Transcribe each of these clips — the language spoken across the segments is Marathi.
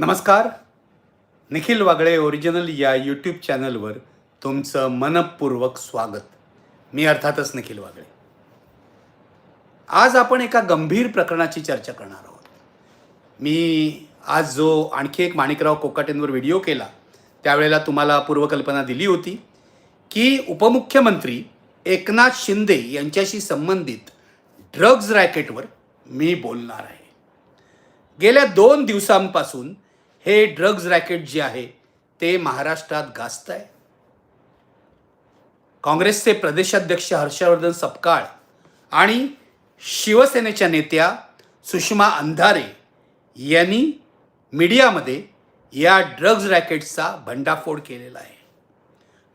नमस्कार. निखिल वागळे ओरिजिनल या यूट्यूब चॅनलवर तुमचं मनपूर्वक स्वागत. मी अर्थातच निखिल वागळे. आज आपण एका गंभीर प्रकरणाची चर्चा करणार आहोत. मी आज जो आणखी एक माणिकराव कोकाटेंवर व्हिडिओ केला त्यावेळेला तुम्हाला पूर्वकल्पना दिली होती की उपमुख्यमंत्री एकनाथ शिंदे यांच्याशी संबंधित ड्रग्ज रॅकेटवर मी बोलणार आहे. गेल्या दोन दिवसांपासून हे ड्रग्ज रॅकेट जे आहे ते महाराष्ट्रात गाजत आहे काँग्रेसचे प्रदेशाध्यक्ष हर्षवर्धन सपकाळ आणि शिवसेनेच्या नेत्या सुषमा अंधारे यांनी मीडियामध्ये या ड्रग्ज रॅकेटचा भंडाफोड केलेला आहे.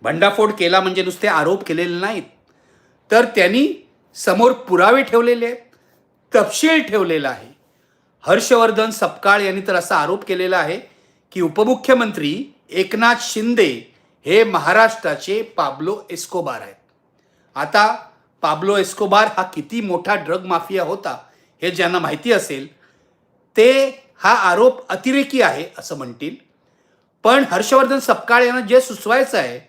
भंडाफोड केला म्हणजे नुसते आरोप केलेले नाहीत. तर त्यांनी समोर पुरावे ठेवलेले आहेत तपशील ठेवलेला आहे. हर्षवर्धन सपकाळ यांनी तर असा आरोप केलेला आहे की उपमुख्यमंत्री एकनाथ शिंदे हे महाराष्ट्राचे पाब्लो एस्कोबार आहेत. आता पाब्लो एस्कोबार हा किती मोठा ड्रग माफिया होता हे ज्यांना माहिती असेल ते हा आरोप अतिरेकी आहे असं म्हणतील. पण हर्षवर्धन सपकाळ यांना जे सुचवायचं आहे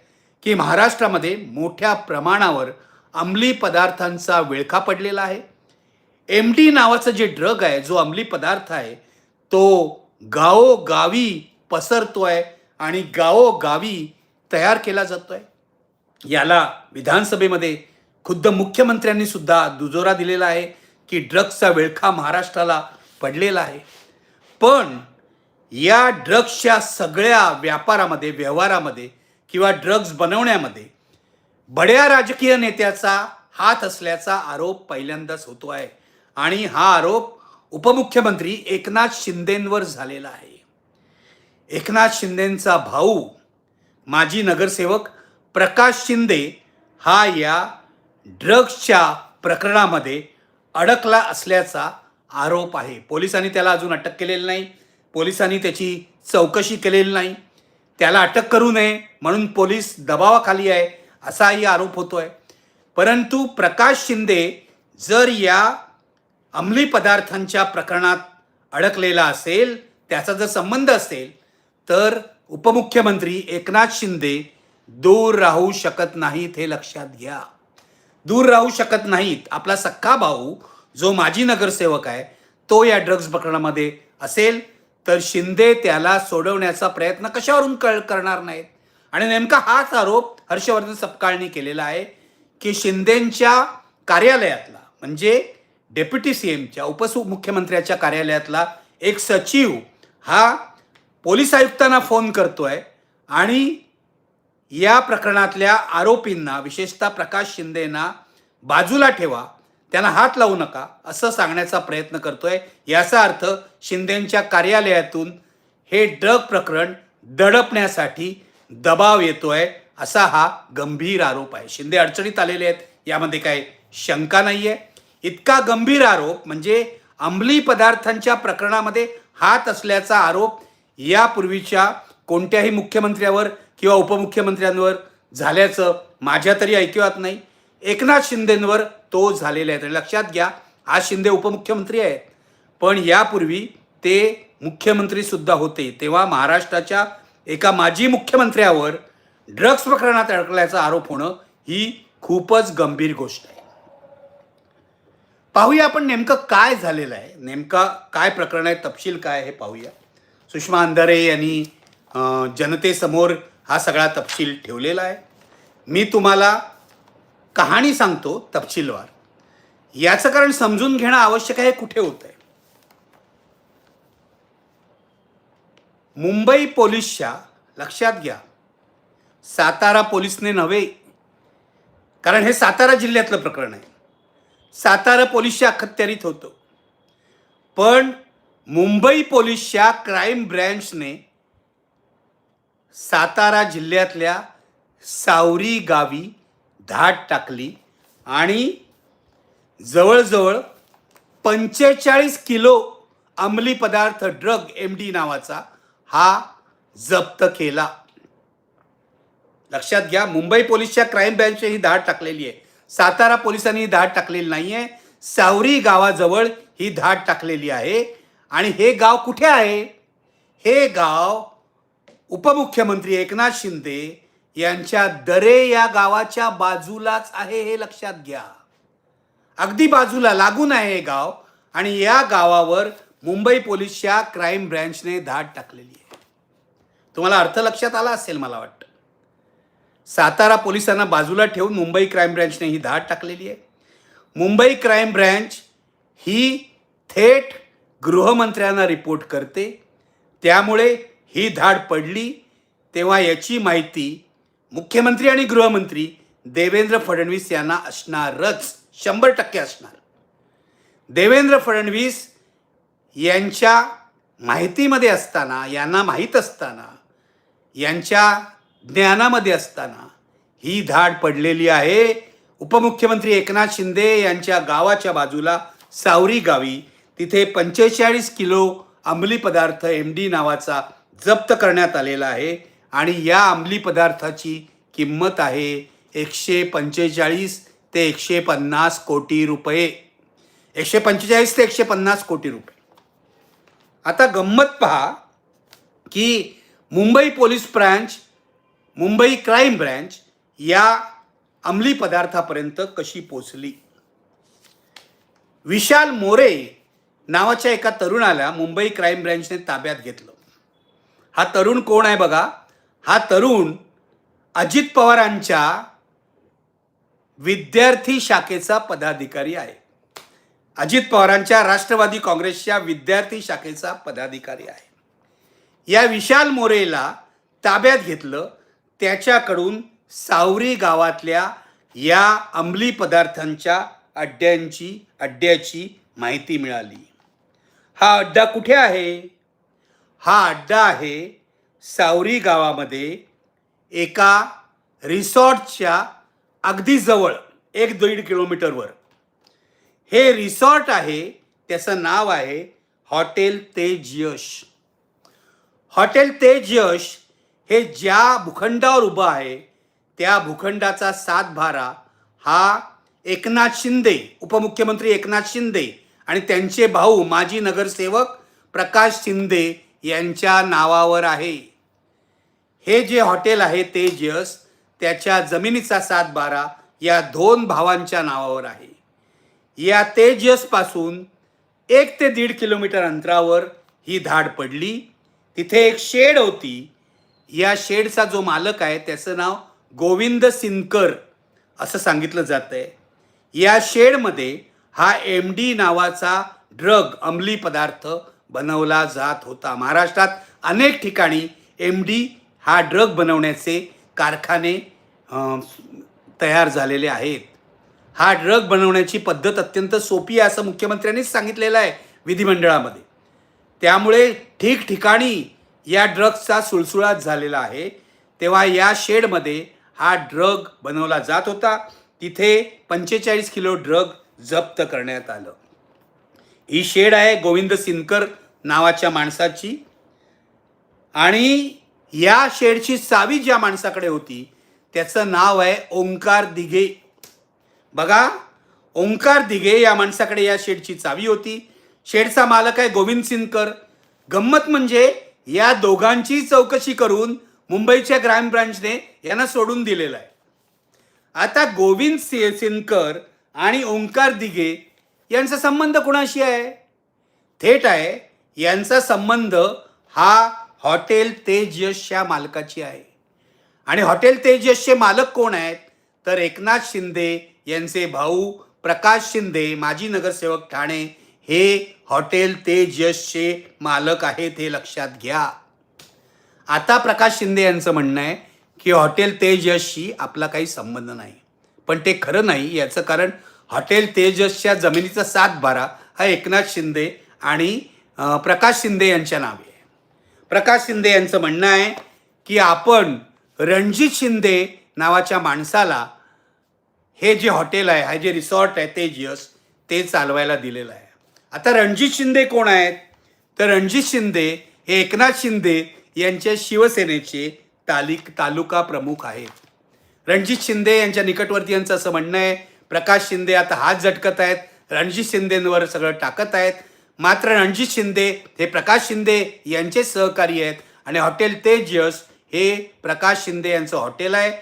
की महाराष्ट्रामध्ये मोठ्या प्रमाणावर अंमली पदार्थांचा विळखा पडलेला आहे. एम डी नावाचं जे ड्रग आहे जो अंमली पदार्थ आहे तो गावोगावी पसरतोय आणि गावोगावी तयार केला जातोय. याला विधानसभेमध्ये खुद्द मुख्यमंत्र्यांनी सुद्धा दुजोरा दिलेला आहे की ड्रग्सचा विळखा महाराष्ट्राला पडलेला आहे. पण या ड्रग्सच्या सगळ्या व्यापारामध्ये व्यवहारामध्ये किंवा ड्रग्ज बनवण्यामध्ये बड्या राजकीय नेत्याचा हात असल्याचा आरोप पहिल्यांदाच होतो आहे. आणि हा आरोप उपमुख्यमंत्री एकनाथ शिंदेंवर झालेला आहे. एकनाथ शिंदेंचा भाऊ माजी नगरसेवक प्रकाश शिंदे हा या ड्रग्सच्या प्रकरणामध्ये अडकला असल्याचा आरोप आहे. पोलिसांनी त्याला अजून अटक केलेली नाही. पोलिसांनी त्याची चौकशी केलेली नाही. त्याला अटक करू नये म्हणून पोलीस दबावाखाली आहे असाही आरोप होतो आहे परंतु प्रकाश शिंदे जर या अंमली पदार्थांच्या प्रकरणात अडकलेला असेल त्याचा जर संबंध असेल तर उपमुख्यमंत्री एकनाथ शिंदे दूर राहू शकत नाहीत हे लक्षात घ्या. दूर राहू शकत नाहीत. आपला सख्खा भाऊ जो माजी नगरसेवक आहे तो या ड्रग्ज प्रकरणामध्ये असेल तर शिंदे त्याला सोडवण्याचा प्रयत्न कशावरून कळ करणार नाहीत? आणि नेमका हाच आरोप हर्षवर्धन सपकाळनी केलेला आहे की शिंदेंच्या कार्यालयातला म्हणजे डेप्युटी सी एमच्या उपमुख्यमंत्र्याच्या कार्यालयातला एक सचिव हा पोलीस आयुक्तांना फोन करतोय आणि या प्रकरणातल्या आरोपींना विशेषतः प्रकाश शिंदेना बाजूला ठेवा. त्यांना हात लावू नका असं सांगण्याचा प्रयत्न करतोय. याचा अर्थ शिंदेंच्या कार्यालयातून हे ड्रग प्रकरण दडपण्यासाठी दबाव येतोय असा हा गंभीर आरोप आहे. शिंदे अडचणीत आलेले आहेत यामध्ये काय शंका नाही आहे इतका गंभीर आरोप म्हणजे अंमली पदार्थांच्या प्रकरणामध्ये हात असल्याचा आरोप यापूर्वीच्या कोणत्याही मुख्यमंत्र्यावर किंवा उपमुख्यमंत्र्यांवर झाल्याचं माझ्या तरी ऐकिवात नाही. एकनाथ शिंदेंवर तो झालेला आहे. तर लक्षात घ्या आज शिंदे उपमुख्यमंत्री आहेत. पण यापूर्वी ते मुख्यमंत्री सुद्धा होते. तेव्हा महाराष्ट्राच्या एका माजी मुख्यमंत्र्यावर ड्रग्स प्रकरणात अडकल्याचा आरोप होणं ही खूपच गंभीर गोष्ट आहे. पाहूया आपण नेमकं काय झालेलं आहे. नेमका काय प्रकरण आहे तपशील काय हे पाहूया. सुषमा अंधारे यांनी जनतेसमोर हा सगळा तपशील ठेवलेला आहे. मी तुम्हाला कहाणी सांगतो तपशीलवार. याचं कारण समजून घेणं आवश्यक आहे कुठे होत आहे? मुंबई पोलीसच्या लक्षात घ्या सातारा पोलीसने नव्हे कारण हे सातारा जिल्ह्यातलं प्रकरण आहे. सातारा पोलीसच्या अखत्यारीत होतं. पण मुंबई पोलीसच्या क्राईम ब्रँचने सातारा जिल्ह्यातल्या सावरी गावी धाड टाकली आणि जवळजवळ पंचेचाळीस किलो अंमली पदार्थ ड्रग एम डी नावाचा हा जप्त केला. लक्षात घ्या मुंबई पोलीसच्या क्राईम ब्रँचने ही धाड टाकलेली आहे. सातारा पोलिसांनी ही धाड टाकलेली नाही आहे सावरी गावाजवळ ही धाड टाकलेली आहे. आणि हे गाव कुठे आहे? हे गाव उपमुख्यमंत्री एकनाथ शिंदे यांच्या दरे या गावाच्या बाजूलाच आहे हे लक्षात घ्या. अगदी बाजूला लागून आहे हे गाव आणि या गावावर मुंबई पोलीसच्या क्राईम ब्रँचने धाड टाकलेली आहे. तुम्हाला अर्थ लक्षात आला असेल मला वाटतं. सातारा पोलिसांना बाजूला ठेवून मुंबई क्राईम ब्रँचने ही धाड टाकलेली आहे. मुंबई क्राईम ब्रँच ही थेट गृहमंत्र्यांना रिपोर्ट करते. त्यामुळे ही धाड पडली. तेव्हा याची माहिती मुख्यमंत्री आणि गृहमंत्री देवेंद्र फडणवीस यांना असणारच. शंभर टक्के असणार. देवेंद्र फडणवीस यांच्या माहितीमध्ये असताना यांना माहीत असताना यांच्या ज्ञानामध्ये असताना ही धाड पडलेली आहे. उपमुख्यमंत्री एकनाथ शिंदे यांच्या गावाच्या बाजूला सावरी गावी तिथे पंचेचाळीस किलो अंमली पदार्थ एम डी नावाचा जप्त करण्यात आलेला आहे आणि या अंमली पदार्थाची किंमत आहे एकशे पंचेचाळीस ते एकशे पन्नास कोटी रुपये. एकशे पंचेचाळीस ते एकशे पन्नास कोटी रुपये. आता गंमत पहा की Mumbai police branch Mumbai crime branch या अंमली पदार्थापर्यंत कशी पोचली विशाल मोरे नावाच्या एका तरुणाला मुंबई क्राईम ब्रँचने ताब्यात घेतलं. हा तरुण कोण आहे बघा? हा तरुण अजित पवारांच्या विद्यार्थी शाखेचा पदाधिकारी आहे. अजित पवारांच्या राष्ट्रवादी काँग्रेसच्या विद्यार्थी शाखेचा पदाधिकारी आहे. या विशाल मोरेला ताब्यात घेतलं. त्याच्याकडून सावरी गावातल्या या अंमली पदार्थांच्या अड्ड्यांची अड्ड्याची माहिती मिळाली. हा अड्डा कुठे आहे? हा अड्डा आहे सावरी गावामध्ये एका रिसॉर्टच्या अगदी जवळ एक दीड किलोमीटरवर. हे रिसॉर्ट आहे त्याचं नाव आहे हॉटेल तेज यश. हॉटेल तेज यश हे ज्या भूखंडावर उभं आहे त्या भूखंडाचा सातभारा हा एकनाथ शिंदे उपमुख्यमंत्री एकनाथ शिंदे आणि त्यांचे भाऊ माजी नगरसेवक प्रकाश शिंदे यांच्या नावावर आहे. हे जे हॉटेल आहे तेजस त्याच्या जमिनीचा सात बारा या दोन भावांच्या नावावर आहे. या तेजसपासून एक ते दीड किलोमीटर अंतरावर ही धाड पडली. तिथे एक शेड होती. या शेडचा जो मालक आहे त्याचं नाव गोविंद सिनकर असं सांगितलं जातं आहे या शेडमध्ये हा एम डी नावाचा ड्रग अंमली पदार्थ बनवला जात होता. महाराष्ट्रात अनेक ठिकाणी एम डी हा ड्रग बनवण्याचे कारखाने तयार झालेले आहेत. हा ड्रग बनवण्याची पद्धत अत्यंत सोपी आहे असं मुख्यमंत्र्यांनीच सांगितलेलं आहे विधिमंडळामध्ये. त्यामुळे ठिकठिकाणी या ड्रग्सचा सुळसुळाट झालेला आहे. तेव्हा या शेडमध्ये हा ड्रग बनवला जात होता. तिथे पंचेचाळीस किलो ड्रग जप्त करण्यात आलं. ही शेड आहे गोविंद सिनकर नावाच्या माणसाची. आणि या शेडची चावी ज्या माणसाकडे होती त्याचं नाव आहे ओंकार दिघे. बघा ओंकार दिघे या माणसाकडे या शेडची चावी होती. शेडचा मालक आहे गोविंद सिनकर. गंमत म्हणजे या दोघांची चौकशी करून मुंबईच्या क्राईम ब्रांचने यांना सोडून दिलेलं आहे. आता गोविंद सि सिनकर आणि ओंकार दिघे यांचा संबंध कुणाशी आहे? थेट आहे यांचा संबंध हा हॉटेल तेजसच्या मालकाची आहे. आणि हॉटेल तेजसचे मालक कोण आहेत? तर एकनाथ शिंदे यांचे भाऊ प्रकाश शिंदे माजी नगरसेवक ठाणे हे हॉटेल तेजसचे मालक आहेत हे लक्षात घ्या. आता प्रकाश शिंदे यांचं म्हणणं आहे की हॉटेल तेजसशी आपला काही संबंध नाही. पण ते खरं नाही याचं कारण हॉटेल तेजसच्या जमिनीचा सात बारा हा एकनाथ शिंदे आणि प्रकाश शिंदे यांच्या नावे आहे. प्रकाश शिंदे यांचं म्हणणं आहे की आपण रणजित शिंदे नावाच्या माणसाला हे जे हॉटेल आहे हा जे रिसॉर्ट आहे तेजस ते चालवायला दिलेलं आहे. आता रणजित शिंदे कोण आहेत? तर रणजित शिंदे हे एकनाथ शिंदे यांच्या शिवसेनेचे तालिक तालुका प्रमुख आहेत. रणजित शिंदे यांच्या निकटवर्तीयांचं असं म्हणणं आहे प्रकाश शिंदे आता हात झटकत आहेत रणजित शिंदेंवर सगळं टाकत आहेत. मात्र रणजित शिंदे हे प्रकाश शिंदे यांचे सहकारी आहेत आणि हॉटेल तेजस हे प्रकाश शिंदे यांचं हॉटेल आहे.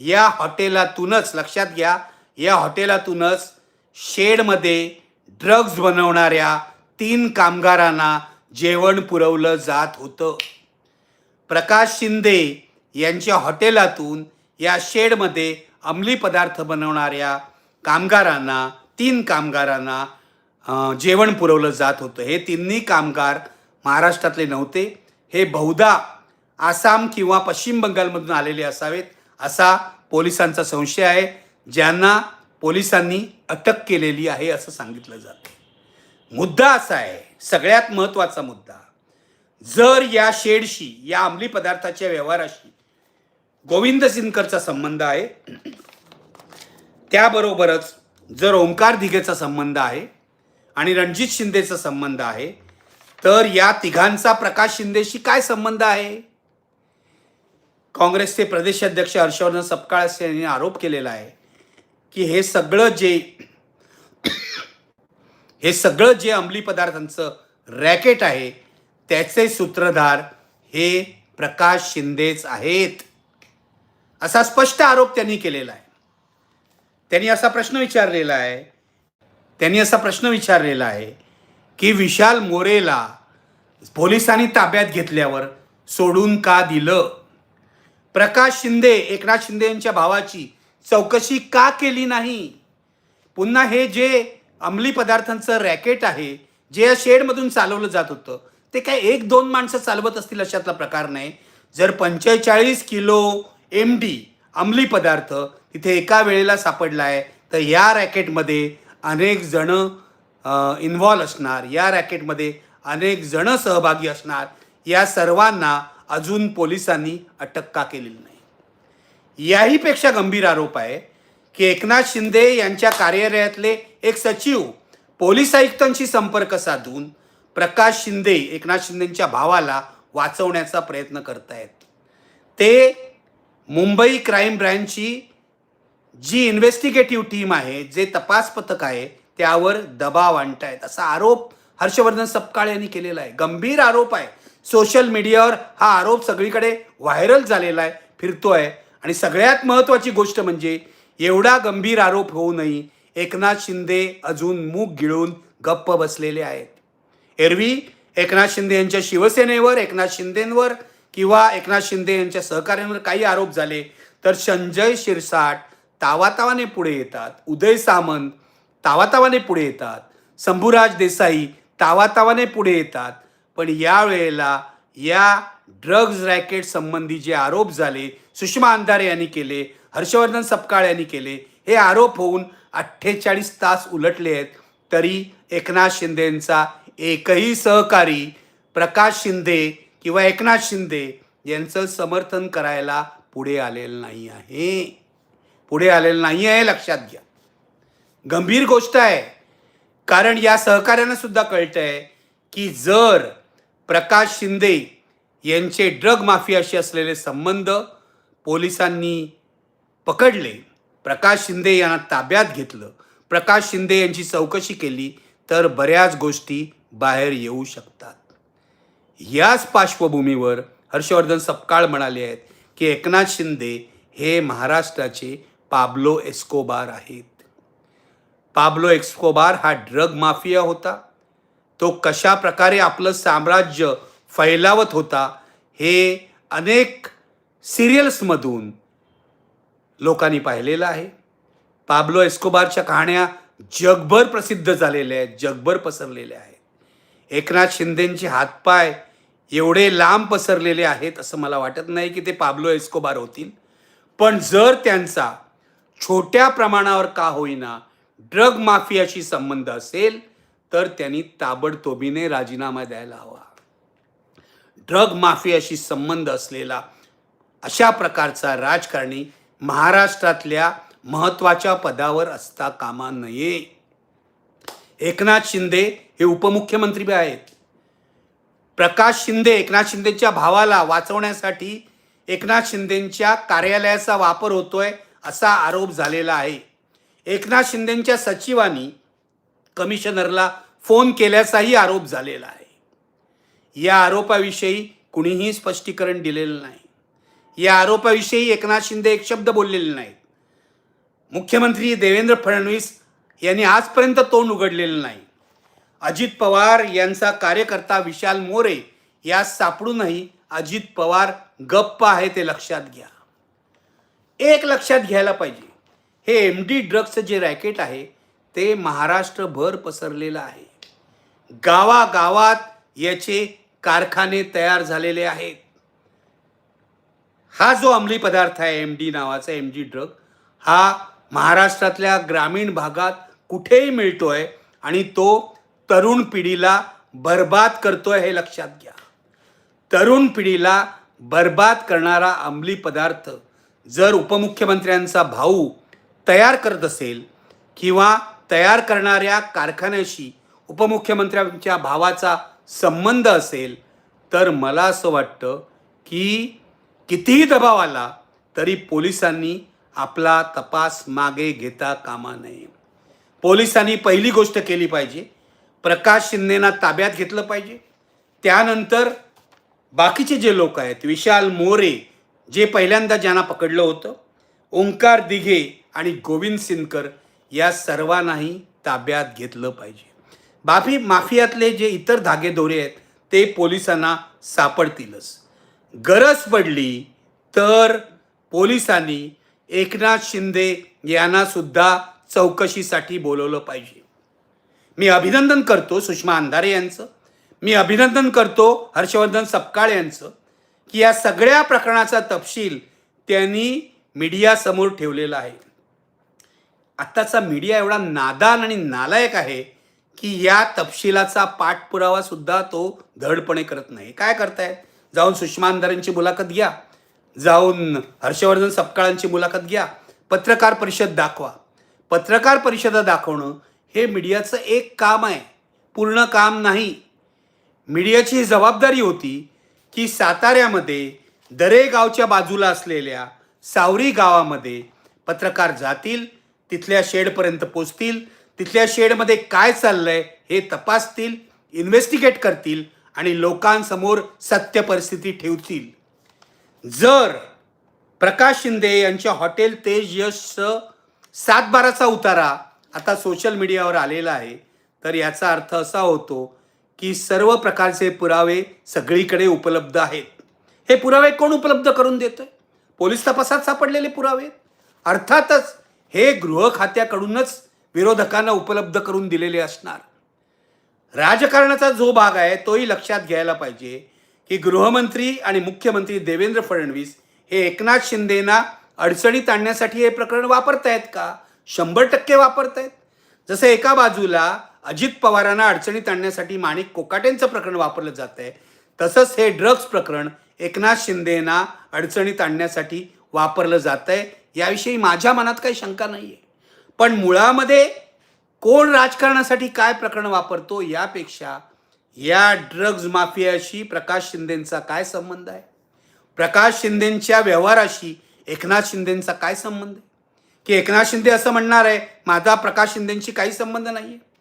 या हॉटेलातूनच लक्षात घ्या या हॉटेलातूनच शेडमध्ये ड्रग्ज बनवणाऱ्या तीन कामगारांना जेवण पुरवलं जात होतं. प्रकाश शिंदे यांच्या हॉटेलातून या शेडमध्ये अंमली पदार्थ बनवणाऱ्या कामगारांना तीन कामगारांना जेवण पुरवलं जात होतं. हे तिन्ही कामगार महाराष्ट्रातले नव्हते. हे बहुधा आसाम किंवा पश्चिम बंगालमधून आलेले असावेत असा पोलिसांचा संशय आहे. ज्यांना पोलिसांनी अटक केलेली आहे असं सांगितलं जातं. मुद्दा असा आहे सगळ्यात महत्त्वाचा मुद्दा जर या शेडशी या अंमली पदार्थाच्या व्यवहाराशी गोविंद सिनकरचा संबंध आहे त्याबरोबरच जर ओंकार दिघेचा संबंध आहे आणि रणजित शिंदेचा संबंध आहे तर या तिघांचा प्रकाश शिंदेशी काय संबंध आहे? काँग्रेसचे प्रदेशाध्यक्ष हर्षवर्धन सपकाळ यांनी आरोप केलेला आहे की हे सगळं जे हे सगळं जे अंमली पदार्थांचं रॅकेट आहे त्याचे सूत्रधार हे प्रकाश शिंदेच आहेत. असा स्पष्ट आरोप त्यांनी केलेला आहे. त्यांनी असा प्रश्न विचारलेला आहे. त्यांनी असा प्रश्न विचारलेला आहे की विशाल मोरेला पोलिसांनी ताब्यात घेतल्यावर सोडून का दिलं? प्रकाश शिंदे एकनाथ शिंदे यांच्या भावाची चौकशी का केली नाही? पुन्हा हे जे अंमली पदार्थांचं रॅकेट आहे जे या शेडमधून चालवलं जात होतं ते काय एक दोन माणसं चालवत असतील अशातला प्रकार नाही. जर पंचेचाळीस किलो एम डी अंमली पदार्थ तिथे एका वेळेला सापडला आहे तर या रॅकेटमध्ये अनेक जणं इन्व्हॉल्व असणार. या रॅकेटमध्ये अनेक जणं सहभागी असणार. या सर्वांना अजून पोलिसांनी अटक का केलेली नाही? याहीपेक्षा गंभीर आरोप आहे की एकनाथ शिंदे यांच्या कार्यालयातले एक सचिव पोलीस आयुक्तांशी संपर्क साधून प्रकाश शिंदे एकनाथ शिंदेंच्या भावाला वाचवण्याचा प्रयत्न करतायत. ते मुंबई क्राईम ब्रँचची जी इन्व्हेस्टिगेटिव्ह टीम आहे जे तपास पथक आहे त्यावर दबाव आणतायत. असा आरोप हर्षवर्धन सपकाळ यांनी केलेला आहे. गंभीर आरोप आहे. सोशल मीडियावर हा आरोप सगळीकडे व्हायरल झालेला आहे फिरतो आहे आणि सगळ्यात महत्त्वाची गोष्ट म्हणजे एवढा गंभीर आरोप होऊनही एकनाथ शिंदे अजून मूग गिळून गप्प बसलेले आहेत. एरवी एकनाथ शिंदे यांच्या शिवसेनेवर एकनाथ शिंदेंवर किंवा एकनाथ शिंदे यांच्या सहकार्यांवर काही आरोप झाले तर संजय शिरसाट तावातावाने पुढे येतात. उदय सामंत तावातावाने पुढे येतात. शंभूराज देसाई तावातावाने पुढे येतात. पण यावेळेला या ड्रग्ज रॅकेट संबंधी जे आरोप झाले सुषमा अंधारे यांनी केले हर्षवर्धन सपकाळ यांनी केले हे आरोप होऊन अठ्ठेचाळीस तास उलटले आहेत. तरी एकनाथ शिंदेंचा एकही सहकारी प्रकाश शिंदे किंवा एकनाथ शिंदे यांचं समर्थन करायला पुढे आलेलं नाही आहे. पुढे आलेलं नाही आहे लक्षात घ्या. गंभीर गोष्ट आहे. कारण या सहकार्यानं सुद्धा कळतंय की जर प्रकाश शिंदे यांचे ड्रग माफियाशी असलेले संबंध पोलिसांनी पकडले प्रकाश शिंदे यांना ताब्यात घेतलं प्रकाश शिंदे यांची चौकशी केली तर बऱ्याच गोष्टी बाहेर येऊ शकतात. याच पार्श्वभूमीवर हर्षवर्धन सपकाळ म्हणाले आहेत की एकनाथ शिंदे हे महाराष्ट्राचे पाब्लो एस्कोबार आहेत. पाब्लो एस्कोबार हा ड्रग माफिया होता. तो कशा प्रकारे आपलं साम्राज्य फैलावत होता हे अनेक सिरियल्समधून लोकांनी पाहिलेलं आहे. पाब्लो एस्कोबारच्या कहाण्या जगभर प्रसिद्ध झालेल्या आहेत जगभर पसरलेल्या आहेत. एकनाथ शिंदेंचे हातपाय एवढे लांब पसरलेले आहेत असं मला वाटत नाही की ते पाब्लो एस्कोबार होतील. पण जर त्यांचा छोट्या प्रमाणावर का होईना ड्रग माफियाशी संबंध असेल तर त्यांनी ताबडतोबीने राजीनामा द्यायला हवा. ड्रग माफियाशी संबंध असलेला अशा प्रकारचा राजकारणी महाराष्ट्रातल्या महत्त्वाच्या पदावर असता कामा नये. एकनाथ शिंदे हे उपमुख्यमंत्री बी आहेत. प्रकाश शिंदे एकनाथ शिंदेच्या भावाला वाचवण्यासाठी एकनाथ शिंदेच्या कार्यालयाचा वापर होतोय असा आरोप झालेला आहे. एकनाथ शिंदेच्या सचिवांनी कमिशनरला फोन केल्याचाही आरोप झालेला आहे. या आरोपाविषयी कुणीही स्पष्टीकरण दिलेलं नाही. या आरोपाविषयी एकनाथ शिंदे एक शब्द बोललेले नाहीत. मुख्यमंत्री देवेंद्र फडणवीस यांनी आजपर्यंत तोंड उघडलेलं नाही. अजित पवार यांचा कार्यकर्ता विशाल मोरे या सापडूनही अजित पवार गप्प आहे ते लक्षात घ्या. एक लक्षात घ्यायला पाहिजे. हे एम डी ड्रग्सचं जे रॅकेट आहे ते महाराष्ट्रभर पसरलेलं आहे. गावागावात याचे कारखाने तयार झालेले आहेत. हा जो अंमली पदार्थ आहे एम डी नावाचा एम डी ड्रग हा महाराष्ट्रातल्या ग्रामीण भागात कुठेही मिळतोय आणि तो तरुण पिढीला बर्बाद करतोय हे लक्षात घ्या. तरुण पिढीला बर्बाद करणारा अंमली पदार्थ जर उपमुख्यमंत्र्यांचा भाऊ तयार करत असेल किंवा तयार करणाऱ्या कारखान्याशी उपमुख्यमंत्र्यांच्या भावाचा संबंध असेल तर मला असं वाटतं की कितीही दबाव आला तरी पोलिसांनी आपला तपास मागे घेता कामा नये. पोलिसांनी पहिली गोष्ट केली पाहिजे प्रकाश शिंदेना ताब्यात घेतलं पाहिजे. त्यानंतर बाकीचे जे लोक आहेत विशाल मोरे जे पहिल्यांदा ज्यांना पकडलं होतं ओंकार दिघे आणि गोविंद सिनकर या सर्वांनाही ताब्यात घेतलं पाहिजे. बाफी माफियातले जे इतर धागेदोरे आहेत ते पोलिसांना सापडतीलच. गरज पडली तर पोलिसांनी एकनाथ शिंदे यांनासुद्धा चौकशीसाठी बोलवलं पाहिजे. मी अभिनंदन करतो सुषमा अंधारे यांचं. मी अभिनंदन करतो हर्षवर्धन सपकाळ यांचं. की या सगळ्या प्रकरणाचा तपशील त्यांनी मीडियासमोर ठेवलेला आहे. आत्ताचा मीडिया एवढा नादान आणि नालायक आहे की या तपशिलाचा पाठपुरावा सुद्धा तो धडपणे करत नाही. काय करताय जाऊन सुषमा मुलाखत घ्या. जाऊन हर्षवर्धन सपकाळांची मुलाखत घ्या. पत्रकार परिषद दाखवा. पत्रकार परिषद दाखवणं हे मीडियाचं एक काम आहे. पूर्ण काम नाही. मीडियाची ही जबाबदारी होती की साताऱ्यामध्ये दरेगावच्या बाजूला असलेल्या सावरी गावामध्ये पत्रकार जातील तिथल्या शेडपर्यंत पोचतील तिथल्या शेडमध्ये काय चाललंय हे तपासतील इन्व्हेस्टिगेट करतील आणि लोकांसमोर सत्य परिस्थिती ठेवतील. जर प्रकाश शिंदे यांच्या हॉटेल तेज यशचं सातबाराचा उतारा आता सोशल मीडियावर आलेला आहे तर याचा अर्थ असा होतो की सर्व प्रकारचे पुरावे सगळीकडे उपलब्ध आहेत. हे पुरावे कोण उपलब्ध करून देतं पोलीस तपासात सापडलेले पुरावे? अर्थातच हे गृह खात्याकडूनच विरोधकांना उपलब्ध करून दिलेले असणार. राजकारणाचा जो भाग आहे तोही लक्षात घ्यायला पाहिजे की गृहमंत्री आणि मुख्यमंत्री देवेंद्र फडणवीस हे एकनाथ शिंदेना अडचणीत आणण्यासाठी हे प्रकरण वापरतायत का? शंभर टक्के वापरतायत. जसं एका बाजूला अजित पवारांना अडचणीत आणण्यासाठी माणिक कोकाटेंचं प्रकरण वापरलं जात आहे. तसंच हे ड्रग्ज प्रकरण एकनाथ शिंदेना अडचणीत आणण्यासाठी वापरलं जात आहे. याविषयी माझ्या मनात काही शंका नाही आहे पण मुळामध्ये कोण राजकारणासाठी काय प्रकरण वापरतो यापेक्षा या ड्रग्ज माफियाशी प्रकाश शिंदेंचा काय संबंध आहे? प्रकाश शिंदेंच्या व्यवहाराशी एकनाथ शिंदेंचा काय संबंध आहे? की एकनाथ शिंदे असं म्हणणार आहे माझा प्रकाश शिंदेंशी काही संबंध नाही आहे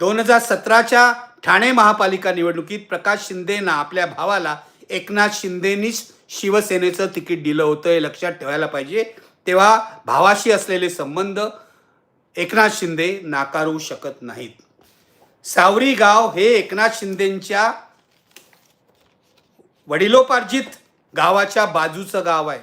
दोन हजार सतराच्या ठाणे महापालिका निवडणुकीत प्रकाश शिंदेना आपल्या भावाला एकनाथ शिंदेनीच शिवसेनेचं तिकीट दिलं होतं हे लक्षात ठेवायला पाहिजे. तेव्हा भावाशी असलेले संबंध एकनाथ शिंदे नाकारू शकत नाहीत. सावरी गाव हे एकनाथ शिंदेंच्या वडिलोपार्जित गावाच्या बाजूचं गाव आहे.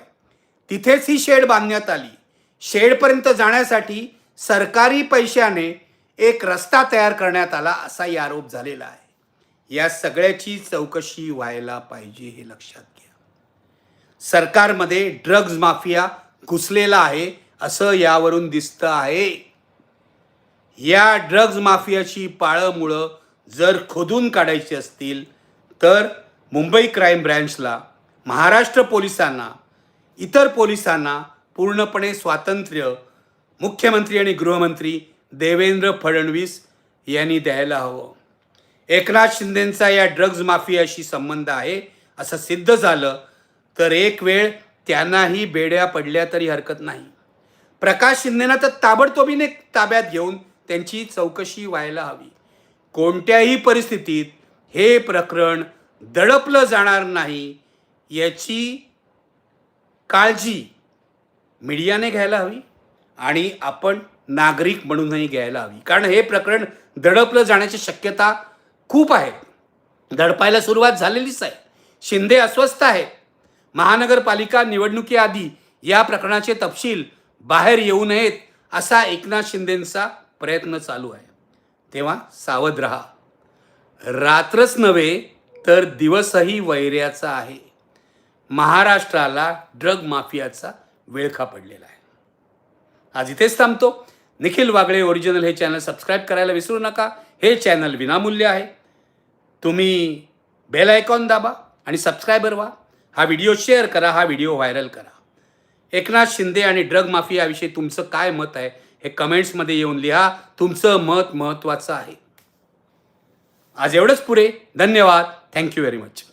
तिथेच ही शेड बांधण्यात आली. शेडपर्यंत जाण्यासाठी सरकारी पैशाने एक रस्ता तयार करण्यात आला असाही आरोप झालेला आहे. या सगळ्याची चौकशी व्हायला पाहिजे हे लक्षात घ्या. सरकारमध्ये ड्रग्ज माफिया घुसलेला आहे असं यावरून दिसतं आहे. या ड्रग्ज माफियाची पाळंमुळं जर खोदून काढायची असतील तर मुंबई क्राईम ब्रँचला महाराष्ट्र पोलिसांना इतर पोलिसांना पूर्णपणे स्वातंत्र्य मुख्यमंत्री आणि गृहमंत्री देवेंद्र फडणवीस यांनी द्यायला हवं. एकनाथ शिंदेंचा या ड्रग्ज माफियाशी संबंध आहे असं सिद्ध झालं तर एक वेळ त्यांनाही बेड्या पडल्या तरी हरकत नाही. प्रकाश शिंदेना तर ताबडतोबीने ताब्यात घेऊन त्यांची चौकशी व्हायला हवी. कोणत्याही परिस्थितीत हे प्रकरण दडपलं जाणार नाही याची काळजी मीडियाने घ्यायला हवी आणि आपण नागरिक म्हणूनही घ्यायला हवी. कारण हे प्रकरण दडपलं जाण्याची शक्यता खूप आहे. दडपायला सुरुवात झालेलीच आहे. शिंदे अस्वस्थ आहे. महानगरपालिका निवडणुकीआधी या प्रकरणाचे तपशील बाहेर येऊ नयेत असा एकनाथ शिंदेंचा प्रयत्न चालू आहे. तेव्हा सावध रहा. रात्रच नव्हे तर दिवसही वैर्याचा आहे. महाराष्ट्राला ड्रग माफियाचा वेळखा पडलेला आहे. आज इथेच थांबतो. निखिल वागळे ओरिजिनल हे चॅनल सबस्क्राईब करायला विसरू नका. हे चॅनल विनामूल्य आहे. तुम्ही बेल आयकॉन दाबा आणि सबस्क्रायबर व्हा. हा व्हिडिओ शेअर करा हा व्हिडिओ व्हायरल करा. एकनाथ शिंदे आणि ड्रग माफियाविषयी तुमचं काय मत आहे हे कमेंट्समध्ये येऊन लिहा. तुमचं मत महत्त्वाचं आहे. आज एवढंच पुरे धन्यवाद. Thank you very much